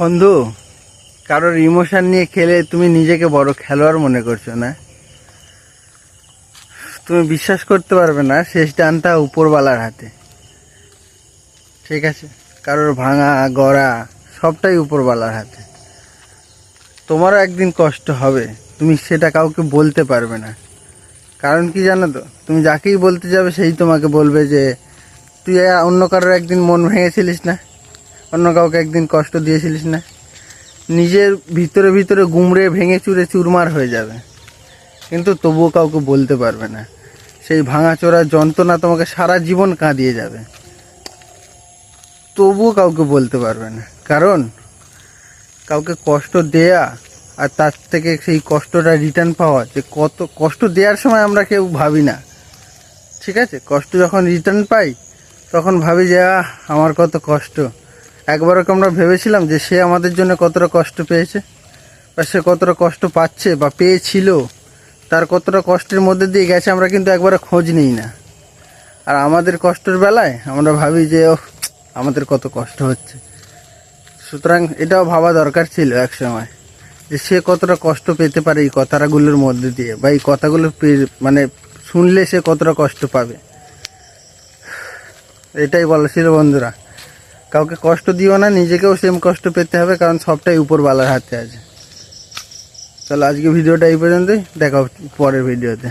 বন্ধু, কারোর ইমোশন নিয়ে খেলে তুমি নিজেকে বড় খেলোয়াড় মনে করছ না? তুমি বিশ্বাস করতে পারবে না শেষ ডানটা উপরওয়ালার হাতে। ঠিক আছে, কারোর ভাঙা, গড়া, সবটাই উপরওয়ালার হাতে। তোমারও একদিন কষ্ট হবে, তুমি সেটা কাউকে বলতে পারবে না। কারণ কি জানো তো, তুমি যাকেই বলতে যাবে সেই তোমাকে বলবে যে, তুই অন্য কারোর একদিন মন ভেঙেছিলিস না? অন্য কাউকে একদিন কষ্ট দিয়েছিলিস না? নিজের ভিতরে ভিতরে গুমড়ে ভেঙে চুরে চুরমার হয়ে যাবে। কিন্তু তবুও কাউকে বলতে পারবে না। সেই ভাঙাচোরা যন্ত্রণা তোমাকে সারা জীবন কাঁদিয়ে যাবে। তবুও কাউকে বলতে পারবে না। কারণ কাউকে কষ্ট দেয়া আর তার থেকে সেই কষ্টটা রিটার্ন পাওয়া যে কত কষ্ট দেওয়ার সময় আমরা কেউ ভাবি না। ঠিক আছে? কষ্ট যখন রিটার্ন পাই, তখন ভাবি যে, আহ, আমার কত কষ্ট। একবারও কি আমরা ভেবেছিলাম যে সে আমাদের জন্য কতটা কষ্ট পেয়েছে? বা সে কতটা কষ্ট পাচ্ছে বা পেয়েছিল? তার কতটা কষ্টের মধ্যে দিয়ে গেছে আমরা কিন্তু একবারে খোঁজ নিই না। আর আমাদের কষ্টের বেলায় আমরা ভাবি যে ও আমাদের কত কষ্ট হচ্ছে। সুতরাং এটাও ভাবা দরকার ছিল এক সময় যে সে কতটা কষ্ট পেতে পারে এই কথাগুলোর মধ্যে দিয়ে বা এই কথাগুলো মানে শুনলে সে কতটা কষ্ট পাবে। এটাই বলা ছিল বন্ধুরা। কাউকে কষ্ট দিও না, নিজেকেও সেম কষ্ট পেতে হবে, কারণ সবটাই উপরওয়ালার হাতে আছে। চলো আজকে ভিডিওটা এই পর্যন্তই, দেখা পরের ভিডিওতে।